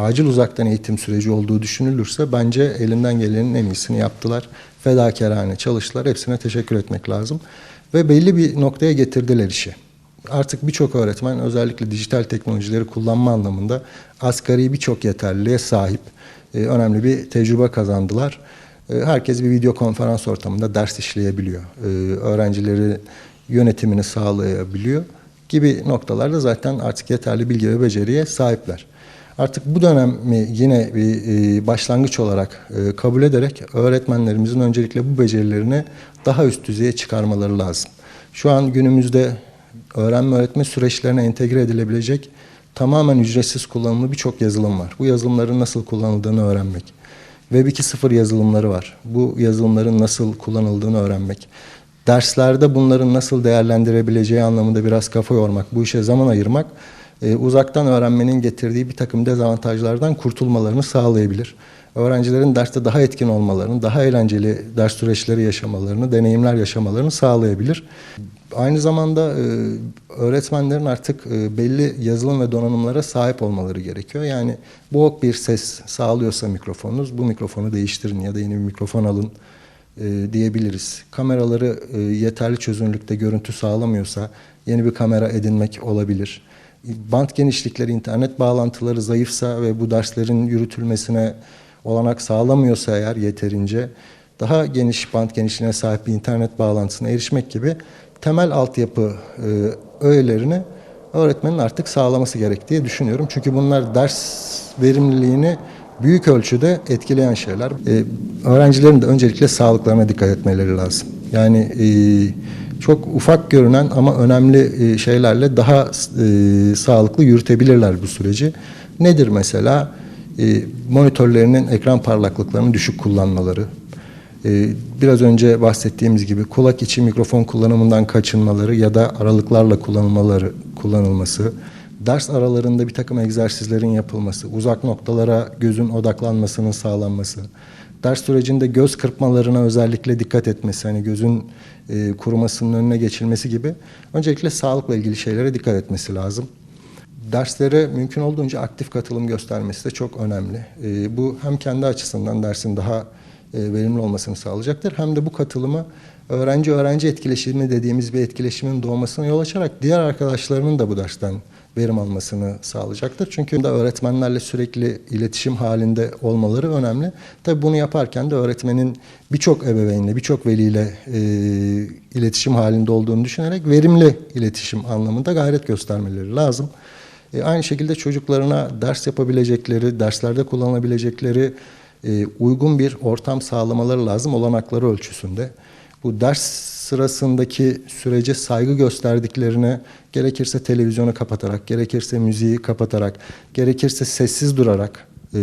acil uzaktan eğitim süreci olduğu düşünülürse bence elinden gelenin en iyisini yaptılar. Fedakarane çalıştılar. Hepsine teşekkür etmek lazım. Ve belli bir noktaya getirdiler işi. Artık birçok öğretmen özellikle dijital teknolojileri kullanma anlamında asgari birçok yeterliliğe sahip. Ee, önemli bir tecrübe kazandılar. Ee, herkes bir video konferans ortamında ders işleyebiliyor. Ee, öğrencileri yönetimini sağlayabiliyor gibi noktalarda zaten artık yeterli bilgi ve beceriye sahipler. Artık bu dönemi yine bir e, başlangıç olarak e, kabul ederek öğretmenlerimizin öncelikle bu becerilerini daha üst düzeye çıkarmaları lazım. Şu an günümüzde öğrenme öğretme süreçlerine entegre edilebilecek tamamen ücretsiz kullanımlı birçok yazılım var. Bu yazılımların nasıl kullanıldığını öğrenmek. Web 2.0 yazılımları var. Bu yazılımların nasıl kullanıldığını öğrenmek. Derslerde bunların nasıl değerlendirebileceği anlamında biraz kafa yormak, bu işe zaman ayırmak e, uzaktan öğrenmenin getirdiği bir takım dezavantajlardan kurtulmalarını sağlayabilir. Öğrencilerin derste daha etkin olmalarını, daha eğlenceli ders süreçleri yaşamalarını, deneyimler yaşamalarını sağlayabilir. Aynı zamanda e, öğretmenlerin artık e, belli yazılım ve donanımlara sahip olmaları gerekiyor. Yani boğuk bir ses sağlıyorsa mikrofonunuz, bu mikrofonu değiştirin ya da yeni bir mikrofon alın e, diyebiliriz. Kameraları e, yeterli çözünürlükte görüntü sağlamıyorsa yeni bir kamera edinmek olabilir. Bant genişlikleri, internet bağlantıları zayıfsa ve bu derslerin yürütülmesine olanak sağlamıyorsa eğer yeterince daha geniş bant genişliğine sahip bir internet bağlantısına erişmek gibi temel altyapı e, öğelerini öğretmenin artık sağlaması gerektiği düşünüyorum. Çünkü bunlar ders verimliliğini büyük ölçüde etkileyen şeyler. E, öğrencilerin de öncelikle sağlıklarına dikkat etmeleri lazım. Yani e, çok ufak görünen ama önemli e, şeylerle daha e, sağlıklı yürütebilirler bu süreci. Nedir mesela? E, monitörlerinin ekran parlaklıklarını düşük kullanmaları, e, biraz önce bahsettiğimiz gibi kulak içi mikrofon kullanımından kaçınmaları ya da aralıklarla kullanılmaları kullanılması, ders aralarında bir takım egzersizlerin yapılması, uzak noktalara gözün odaklanmasının sağlanması, ders sürecinde göz kırpmalarına özellikle dikkat etmesi, hani gözün e, kurumasının önüne geçilmesi gibi öncelikle sağlıkla ilgili şeylere dikkat etmesi lazım. Derslere mümkün olduğunca aktif katılım göstermesi de çok önemli. E, bu hem kendi açısından dersin daha verimli olmasını sağlayacaktır hem de bu katılımı öğrenci öğrenci etkileşimi dediğimiz bir etkileşimin doğmasına yol açarak diğer arkadaşlarının da bu dersten verim almasını sağlayacaktır. Çünkü de öğretmenlerle sürekli iletişim halinde olmaları önemli. Tabii bunu yaparken de öğretmenin birçok ebeveynle, birçok veliyle e, iletişim halinde olduğunu düşünerek verimli iletişim anlamında gayret göstermeleri lazım. E, aynı şekilde çocuklarına ders yapabilecekleri, derslerde kullanabilecekleri e, uygun bir ortam sağlamaları lazım olanakları ölçüsünde. Bu ders sırasındaki sürece saygı gösterdiklerine gerekirse televizyonu kapatarak, gerekirse müziği kapatarak, gerekirse sessiz durarak e,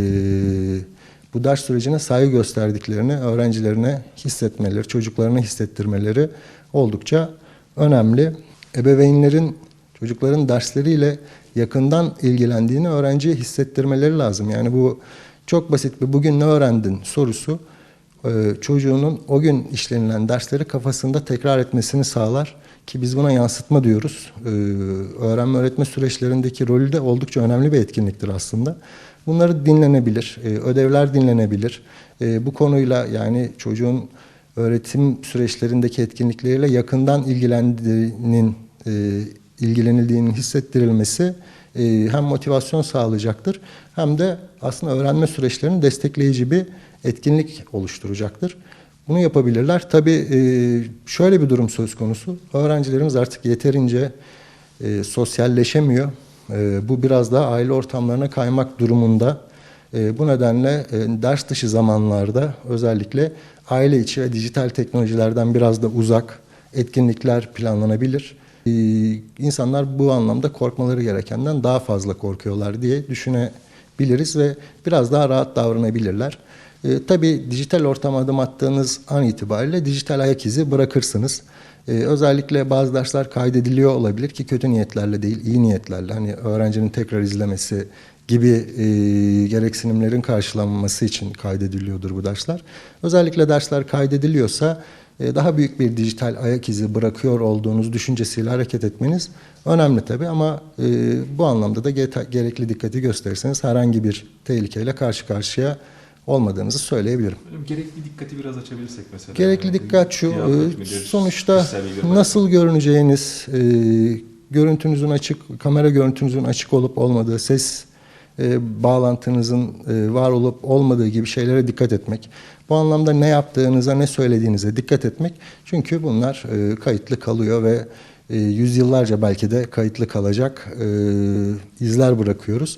bu ders sürecine saygı gösterdiklerini öğrencilerine hissetmeleri, çocuklarına hissettirmeleri oldukça önemli. Ebeveynlerin çocukların dersleriyle yakından ilgilendiğini öğrenciye hissettirmeleri lazım. Yani bu çok basit bir bugün ne öğrendin sorusu e, çocuğunun o gün işlenilen dersleri kafasında tekrar etmesini sağlar ki biz buna yansıtma diyoruz. E, öğrenme öğretme süreçlerindeki rolü de oldukça önemli bir etkinliktir aslında. Bunları dinlenebilir, e, ödevler dinlenebilir. Bu konuyla yani çocuğun öğretim süreçlerindeki etkinlikleriyle yakından ilgilendiğinin, ilgilenildiğinin hissettirilmesi hem motivasyon sağlayacaktır hem de aslında öğrenme süreçlerini destekleyici bir etkinlik oluşturacaktır. Bunu yapabilirler. Tabii e, şöyle bir durum söz konusu. Öğrencilerimiz artık yeterince e, sosyalleşemiyor. E, bu biraz daha aile ortamlarına kaymak durumunda. Bu nedenle ders dışı zamanlarda özellikle aile içi ve dijital teknolojilerden biraz da uzak etkinlikler planlanabilir. İnsanlar bu anlamda korkmaları gerekenden daha fazla korkuyorlar diye düşünebiliriz ve biraz daha rahat davranabilirler. E, tabii dijital ortama adım attığınız an itibariyle dijital ayak izi bırakırsınız. E, özellikle bazı dersler kaydediliyor olabilir ki kötü niyetlerle değil, iyi niyetlerle. Hani öğrencinin tekrar izlemesi gibi e, gereksinimlerin karşılanması için kaydediliyordur bu dersler. Özellikle dersler kaydediliyorsa daha büyük bir dijital ayak izi bırakıyor olduğunuz düşüncesiyle hareket etmeniz önemli tabii ama e, bu anlamda da ge- gerekli dikkati gösterirseniz herhangi bir tehlikeyle karşı karşıya olmadığınızı söyleyebilirim. Gerekli dikkati biraz açabilirsek mesela. Gerekli dikkat şu, e, sonuçta nasıl görüneceğiniz, e, görüntünüzün açık, kamera görüntünüzün açık olup olmadığı, ses e, bağlantınızın e, var olup olmadığı gibi şeylere dikkat etmek. Bu anlamda ne yaptığınıza, ne söylediğinize dikkat etmek. Çünkü bunlar e, kayıtlı kalıyor ve e, yüzyıllarca belki de kayıtlı kalacak e, izler bırakıyoruz.